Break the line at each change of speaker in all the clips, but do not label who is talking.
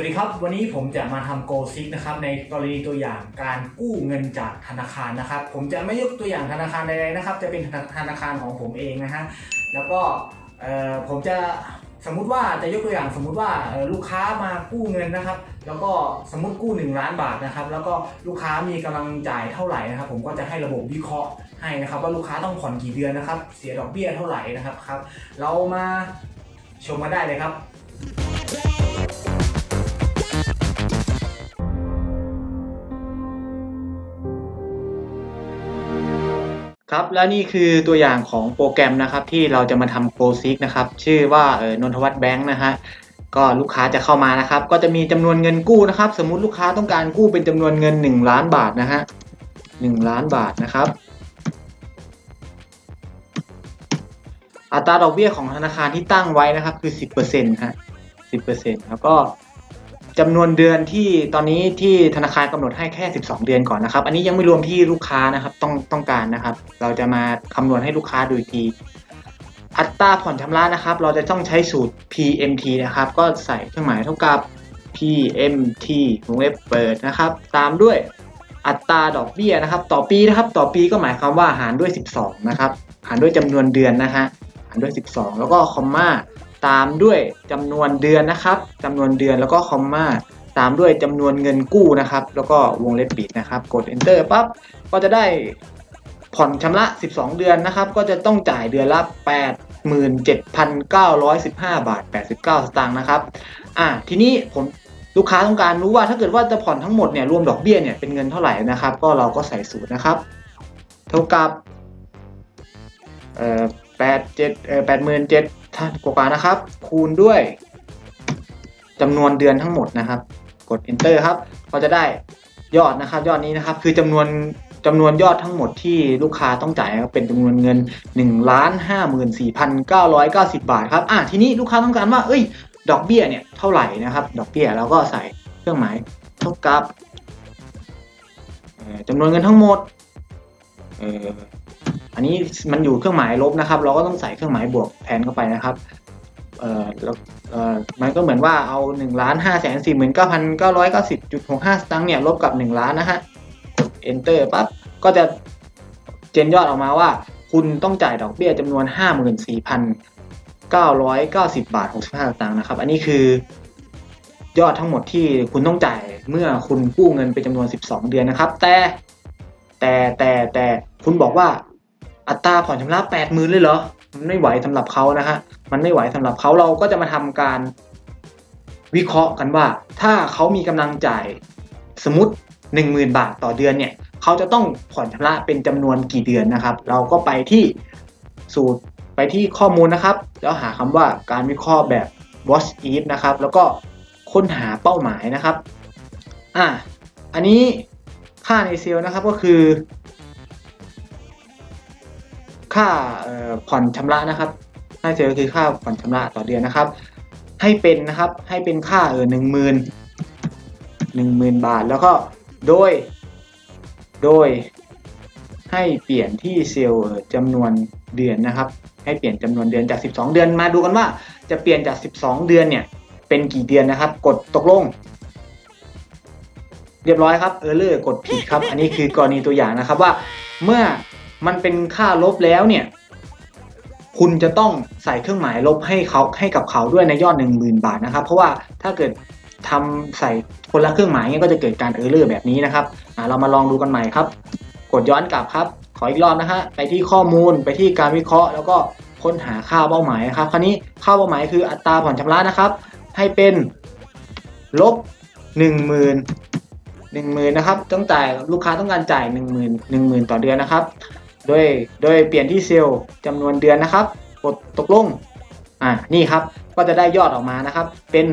วัสดีครับ วันนี้ผมจะมาทำโกซิกนะครับในกรณีตัวอย่างการกู้เงินจากธนาคารนะครับ ผมจะไม่ยกตัวอย่างธนาคารใดๆนะครับ จะเป็นธนาคารของผมเองนะฮะแล้วก็ผมจะสมมุติว่าจะยกตัวอย่างสมมุติว่าลูกค้ามากู้เงินนะครับ แล้วก็สมมติกู้ 1 ล้านบาทนะครับ แล้วก็ลูกค้ามีกำลังจ่ายเท่าไหร่นะครับ ผมก็จะให้ระบบวิเคราะห์ให้นะครับ ว่าลูกค้าต้องผ่อนกี่เดือนนะครับ เสียดอกเบี้ยเท่าไหร่นะครับครับ เรามาชมกันได้เลยครับ ครับและนี่คือตัวอย่างของโปรแกรมนะครับที่เราจะมาทำโ o ซิกนะครับชื่อว่าเออนนทวัฒน์แบงค์นะฮะก็ลูกค้าจะเข้ามานะครับ ก็จะมีจำนวนเงินกู้นะครับ สมมุติลูกค้าต้องการกู้เป็นจำนวนเงิน 1 ล้านบาทนะฮะหนึ่งล้านบาทนะครับ อัตราดอกเบี้ยของธนาคารที่ตั้งไว้นะครับคือ 10%ฮะ10%แล้วก็ จำนวนเดือนที่ตอนนี้ที่ธนาคารกำหนดให้แค่ 12 เดือนก่อนนะครับ อันนี้ยังไม่รวมที่ลูกค้านะครับต้องต้องการนะครับ เราจะมาคำนวณให้ลูกค้าดูอีกที อัตราผ่อนชำระนะครับ เราจะต้องใช้สูตร PMT นะครับ ก็ใส่เครื่องหมายเท่ากับ PMT วงเล็บเปิดนะครับ ตามด้วยอัตราดอกเบี้ยนะครับ ต่อปีนะครับ ต่อปีก็หมายความว่าหารด้วย 12 นะครับ หารด้วยจำนวนเดือนนะฮะหารด้วย 12 แล้วก็คอมมา ตามด้วยจำนวนเดือนนะครับจำนวนเดือนแล้วก็คอมมาตามด้วยจำนวนเงินกู้นะครับ แล้วก็วงเล็บปิดนะครับ กด enter ปั๊บก็จะได้ผ่อนชำระ 12 เดือนนะครับ ก็จะต้องจ่ายเดือนละ 87,915 บาท 89 สตางค์นะครับ อะทีนี้ผมลูกค้าต้องการรู้ว่าถ้าเกิดว่าจะผ่อนทั้งหมดเนี่ยรวมดอกเบี้ยเนี่ยเป็นเงินเท่าไหร่นะครับ ก็เราก็ใส่สูตรนะครับ เท่ากับเอ่อ แปดเจ็ดเอ่อแปดหมื่นเจ็ดท่านกว่าๆนะครับ คูณด้วยจำนวนเดือนทั้งหมดนะครับ กด enter ครับ ก็จะได้ยอดนะครับ ยอดนี้นะครับ คือจำนวนจำนวนยอดทั้งหมดที่ลูกค้าต้องจ่ายเป็นจำนวนเงิน1ล้าน54,990 บาทครับ อะทีนี้ลูกค้าต้องการว่า เอ้ย ดอกเบี้ยเนี่ยเท่าไหร่นะครับ ดอกเบี้ยเราก็ใส่เครื่องหมายเท่ากับจำนวนเงินทั้งหมด อันนี้มันอยู่เครื่องหมายลบนะครับ เราก็ต้องใส่เครื่องหมายบวกแทนเข้าไปนะครับเอ่อแล้วเอ่อมันก็เหมือนว่าเอา1ล้าน5แสน4 9 9 9 0 6 5สตางค์เนี่ยลบกับ1ล้านนะฮะกด enter ปั๊บก็จะเจนยอดออกมาว่า คุณต้องจ่ายดอกเบี้ยจำนวน 54,990 บาท 65สตางค์นะครับ อันนี้คือยอดทั้งหมดที่คุณต้องจ่ายเมื่อคุณกู้เงินเป็นจำนวน 12 เดือนนะครับ แต่แต่แต่แต่คุณบอกว่า อัตราผ่อนชำระ80,000เลยเหรอ มันไม่ไหวสำหรับเขานะฮะ มันไม่ไหวสำหรับเขาเราก็จะมาทำการวิเคราะห์กันว่า ถ้าเขามีกำลังจ่ายสมมติ 10,000 บาทต่อเดือนเนี่ยเขาจะต้องผ่อนชำระเป็นจำนวนกี่เดือนนะครับ เราก็ไปที่สูตรไปที่ข้อมูลนะครับ แล้วหาคำว่าการวิเคราะห์แบบ watch if นะครับ แล้วก็ค้นหาเป้าหมายนะครับ อะอันนี้ค่าในเซลล์นะครับก็คือ ค่าผ่อนชำระนะครับค่าเซลล์คือค่าผ่อนชำระต่อเดือนนะครับ ให้เป็นนะครับให้เป็นค่าเออหนึ่งหมื่นหนึ่งหมื่นบาท แล้วก็โดย โดยให้เปลี่ยนที่เซลล์จำนวนเดือนนะครับ ให้เปลี่ยนจำนวนเดือนจาก 12 เดือนมาดูกันว่า จะเปลี่ยนจาก 12 เดือนเนี่ย เป็นกี่เดือนนะครับ กดตกลง เรียบร้อยครับเออเลอร์กดผิดครับ อันนี้คือกรณีตัวอย่างนะครับว่าเมื่อ มันเป็นค่าลบแล้วเนี่ย คุณจะต้องใส่เครื่องหมายลบให้เขาให้กับเขาด้วยในยอด 1 0,000 บาทนะครับ เพราะว่าถ้าเกิดทำใส่คนละเครื่องหมายเนี่ยก็จะเกิดการเออร์เลอร์แบบนี้นะครับอ่าเรามาลองดูกันใหม่ครับ กดย้อนกลับครับ ขออีกรอบนะฮะไปที่ข้อมูลไปที่การวิเคราะห์ แล้วก็ค้นหาค่าเป้าหมายนะครับ คราวนี้ค่าเป้าหมายคืออัตราผ่อนชำระนะครับ ให้เป็นลบ1 0,000หนึ่งหมื่นนะครับต้องจ่ายลูกค้าต้องการจ่ายหนึ่งหมื่นหนึ่งหมื่นต่อเดือนนะครับ โดยโดยเปลี่ยนที่เซลล์จำนวนเดือนนะครับ กดตกลงอ่านี่ครับก็จะได้ยอดออกมานะครับ เป็น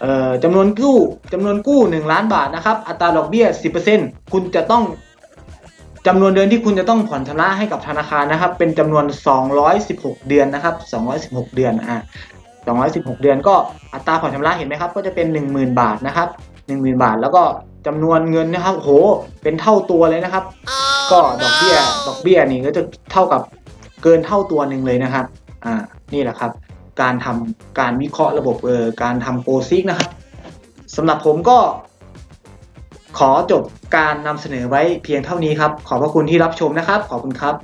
เอ่อจำนวนกู้จำนวนกู้ 1 ล้านบาทนะครับ อัตราดอกเบี้ย 10%คุณจะต้องจำนวนเดือนที่คุณจะต้องผ่อนชำระให้กับธนาคารนะครับ เป็นจำนวน 216 เดือนนะครับ 216 เดือนอ่า216 เดือนก็อัตราผ่อนชำระเห็นไหมครับ ก็จะเป็น 10,000 บาทนะครับ 10,000 บาท แล้วก็จำนวนเงินนะครับโหเป็นเท่าตัวเลยนะครับ ก็ดอกเบี้ยดอกเบี้ยนี่ก็จะเท่ากับเกินเท่าตัวหนึ่งเลยนะครับ อ่า นี่แหละครับ การทำการวิเคราะห์ระบบเออการทำโปรซิกนะครับสำหรับผมก็ ขอจบการนำเสนอไว้เพียงเท่านี้ครับ ขอบพระคุณที่รับชมนะครับ ขอบคุณครับ